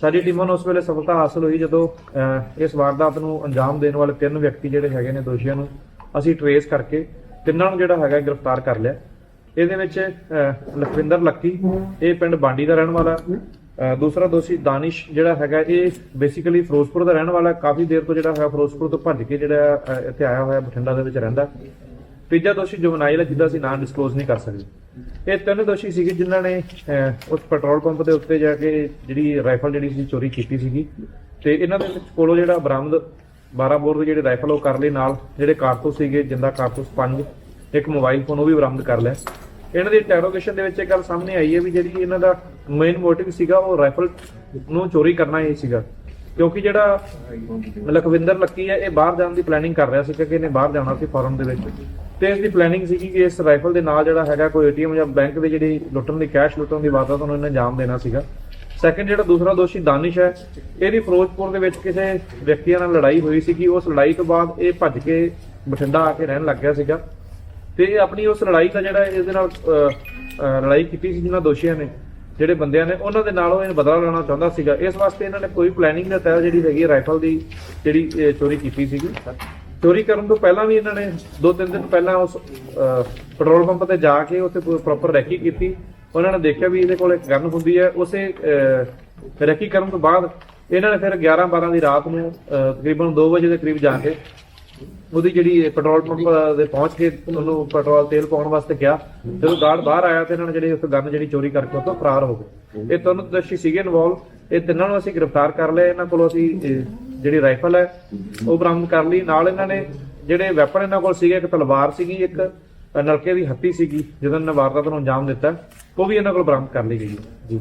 ਸਾਡੀ ਟੀਮਾਂ ਨੂੰ ਉਸ ਵੇਲੇ ਸਫਲਤਾ ਹਾਸਲ ਹੋਈ ਜਦੋਂ ਇਸ ਵਾਰਦਾਤ ਨੂੰ ਅੰਜਾਮ ਦੇਣ ਵਾਲੇ ਤਿੰਨ ਵਿਅਕਤੀ ਜਿਹੜੇ ਹੈਗੇ ਨੇ ਦੋਸ਼ੀਆਂ ਨੂੰ ਅਸੀਂ ਟਰੇਸ ਕਰਕੇ ਤਿੰਨਾਂ ਨੂੰ ਜਿਹੜਾ ਹੈਗਾ ਗ੍ਰਿਫਤਾਰ ਕਰ ਲਿਆ। ਇਹਦੇ ਵਿੱਚ ਲਖਵਿੰਦਰ ਲੱਕੀ, ਇਹ ਪਿੰਡ ਬਾਂਡੀ ਦਾ ਰਹਿਣ ਵਾਲਾ ਦੂਸਰਾ ਦੋਸ਼ੀ ਦਾਨਿਸ਼ ਜਿਹੜਾ ਹੈਗਾ, ਇਹ ਬੇਸਿਕਲੀ ਫਿਰੋਜ਼ਪੁਰ ਦਾ ਰਹਿਣ ਵਾਲਾ, ਕਾਫੀ ਦੇਰ ਤੋਂ ਜਿਹੜਾ ਹੈ ਫਿਰੋਜ਼ਪੁਰ ਤੋਂ ਭੱਜ ਕੇ ਜਿਹੜਾ ਇੱਥੇ ਆਇਆ ਹੋਇਆ ਬਠਿੰਡਾ ਦੇ ਵਿੱਚ ਰਹਿੰਦਾ। ਤੀਜਾ ਦੋਸ਼ੀ ਜੁਵਨਾਈਲ ਹੈ, ਜਿਹਦਾ ਅਸੀਂ ਨਾਂ ਡਿਸਕਲੋਜ਼ ਨਹੀਂ ਕਰ ਸਕਦੇ। ਇਹ ਤਿੰਨ ਦੋਸ਼ੀ ਸੀਗੇ ਜਿਨ੍ਹਾਂ ਨੇ ਅਹ, ਉਸ ਪੈਟਰੋਲ ਪੰਪ ਦੇ ਉੱਤੇ ਜਾ ਕੇ ਜਿਹੜੀ ਰਾਈਫਲ ਜਿਹੜੀ ਸੀ ਚੋਰੀ ਕੀਤੀ ਸੀਗੀ। ਤੇ ਇਹਨਾਂ ਦੇ ਵਿੱਚ ਕੋਲੋਂ ਜਿਹੜਾ ਬਰਾਮਦ 12 ਬੋਰ ਦੇ ਜਿਹੜੇ ਰਾਈਫਲ ਉਹ ਕਰ ਲਈ ਨਾਲ। ਜਿਹੜੇ ਕਾਰਤੂਸ ਸੀਗੇ ਜਿੰਦਾ ਕਾਰਤੂਸ ਪੰਜ ਇੱਕ ਮੋਬਾਈਲ ਫੋਨ ਉਹ ਵੀ ਬਰਾਮਦ ਕਰ ਲਿਆ। ਇਹਨਾਂ ਦੀ ਇੰਟਰੋਗੇਸ਼ਨ ਦੇ ਵਿੱਚ ਇਹ ਗੱਲ ਸਾਹਮਣੇ ਆਈ ਹੈ ਵੀ ਜਿਹੜੀ ਇਹਨਾਂ ਦਾ ਮੇਨ ਮੋਟਿਵ ਸੀਗਾ ਉਹ ਰਾਈਫਲ ਨੂੰ ਚੋਰੀ ਕਰਨਾ ਹੀ ਸੀਗਾ। ਕਿਉਂਕਿ ਜਿਹੜਾ ਲਖਵਿੰਦਰ ਲੱਕੀ ਹੈ ਇਹ ਬਾਹਰ ਜਾਣ ਦੀ ਪਲੈਨਿੰਗ ਕਰ ਰਿਹਾ ਸੀ ਕਿ ਇਹਨੇ ਬਾਹਰ ਜਾਣਾ ਸੀ ਫੋਰਨ ਦੇ ਵਿੱਚ। ਤੇ ਇਸ ਦੀ ਪਲੈਨਿੰਗ ਸੀਗੀ ਕਿ ਇਸ ਰਾਈਫਲ ਦੇ ਨਾਲ ਜਿਹੜਾ ਹੈਗਾ ਕੋਈ ਏਟੀਐਮ ਜਾਂ ਬੈਂਕ ਦੇ ਜਿਹੜੀ ਲੁੱਟਣ ਦੀ ਕੈਸ਼ ਲੁੱਟਣ ਦੀ ਵਾਰਦਾਤ ਨੂੰ ਇਹਨੇ ਅੰਜਾਮ ਦੇਣਾ ਸੀਗਾ। ਸੈਕੰਡ ਜਿਹੜਾ ਦੂਸਰਾ ਦੋਸ਼ੀ ਦਾਨਿਸ਼ ਹੈ ਇਹਦੀ ਫਿਰੋਜ਼ਪੁਰ ਦੇ ਵਿੱਚ ਕਿਸੇ ਵਿਅਕਤੀਆਂ ਨਾਲ ਲੜਾਈ ਹੋਈ ਸੀਗੀ। ਉਸ ਲੜਾਈ ਤੋਂ ਬਾਅਦ ਇਹ ਭੱਜ ਕੇ ਬਠਿੰਡਾ ਆ ਕੇ ਰਹਿਣ ਲੱਗ ਗਿਆ ਸੀਗਾ। ਤੇ ਇਹ ਆਪਣੀ ਉਸ ਲੜਾਈ ਦਾ ਜਿਹੜਾ ਇਹਦੇ ਨਾਲ ਲੜਾਈ ਕੀਤੀ ਸੀ ਜਿਹਨਾਂ ਦੋਸ਼ੀਆਂ ਨੇ, ਜਿਹੜੇ ਬੰਦਿਆਂ ਨੇ, ਉਹਨਾਂ ਦੇ ਨਾਲੋਂ ਇਹ ਬਦਲਾ ਲੈਣਾ ਚਾਹੁੰਦਾ ਸੀਗਾ। ਇਸ ਵਾਸਤੇ ਇਹਨਾਂ ਨੇ ਕੋਈ ਪਲੈਨਿੰਗ ਦੇ ਤਹਿਤ ਜਿਹੜੀ ਹੈਗੀ ਰਾਈਫਲ ਦੀ ਜਿਹੜੀ ਚੋਰੀ ਕੀਤੀ ਸੀਗੀ। ਚੋਰੀ ਕਰਨ ਤੋਂ ਪਹਿਲਾਂ ਵੀ ਇਹਨਾਂ ਨੇ ਦੋ ਤਿੰਨ ਦਿਨ ਪਹਿਲਾਂ ਉਸ ਪੈਟਰੋਲ ਪੰਪ ਤੇ ਜਾ ਕੇ ਉੱਥੇ ਪ੍ਰੋਪਰ ਰੈਕੀ ਕੀਤੀ। ਉਹਨਾਂ ਨੇ ਦੇਖਿਆ ਵੀ ਇਹਦੇ ਕੋਲ ਇੱਕ ਗਨ ਹੁੰਦੀ ਹੈ। ਉਸੇ ਰੈਕੀ ਕਰਨ ਤੋਂ ਬਾਅਦ ਇਹਨਾਂ ਨੇ ਫਿਰ 11 12 ਦੀ ਰਾਤ ਨੂੰ ਤਕਰੀਬਨ 2 ਵਜੇ ਦੇ ਕਰੀਬ ਜਾ ਕੇ ਉਹਦੀ ਜਿਹੜੀ ਪੈਟਰੋਲ ਪੰਪ ਦੇ ਪਹੁੰਚ ਕੇ ਉਹਨੂੰ ਪੈਟਰੋਲ ਤੇਲ ਪਾਉਣ ਵਾਸਤੇ ਕਿਹਾ ਜਦੋਂ ਗਾਰਡ ਬਾਹਰ ਆਇਆ ਤੇ ਇਹਨਾਂ ਨੇ ਜਿਹੜੀ ਉਸ ਗਨ ਜਿਹੜੀ ਚੋਰੀ ਕਰਕੇ ਉਹ ਤੋਂ ਫਰਾਰ ਹੋ ਗਏ। ਇਹ ਤਿੰਨ ਦੋਸ਼ੀ ਸੀਗੇ ਇਨਵੋਲਵ ਇਹ ਤਿੰਨਾਂ ਨੂੰ ਅਸੀਂ ਗ੍ਰਿਫਤਾਰ ਕਰ ਲਿਆ ਇਹਨਾਂ ਕੋਲੋਂ ਅਸੀਂ ਜਿਹੜੀ ਰਾਈਫਲ ਹੈ, ਉਹ ਬਰਾਮਦ ਕਰ ਲਈ। ਨਾਲ ਇਹਨਾਂ ਨੇ ਜਿਹੜੇ ਵੈਪਨ ਇਹਨਾਂ ਕੋਲ ਸੀਗੇ, ਇੱਕ ਤਲਵਾਰ ਸੀਗੀ, ਇੱਕ ਨਲਕੇ ਦੀ ਹੱਤੀ ਸੀਗੀ ਜਦੋਂ ਇਹਨਾਂ ਨੇ ਵਾਰਦਾਤ ਨੂੰ ਅੰਜਾਮ ਦਿੱਤਾ, ਉਹ ਵੀ ਇਹਨਾਂ ਕੋਲ ਬਰਾਮਦ ਕਰ ਲਈ ਗਈ ਹੈ। ਜੀ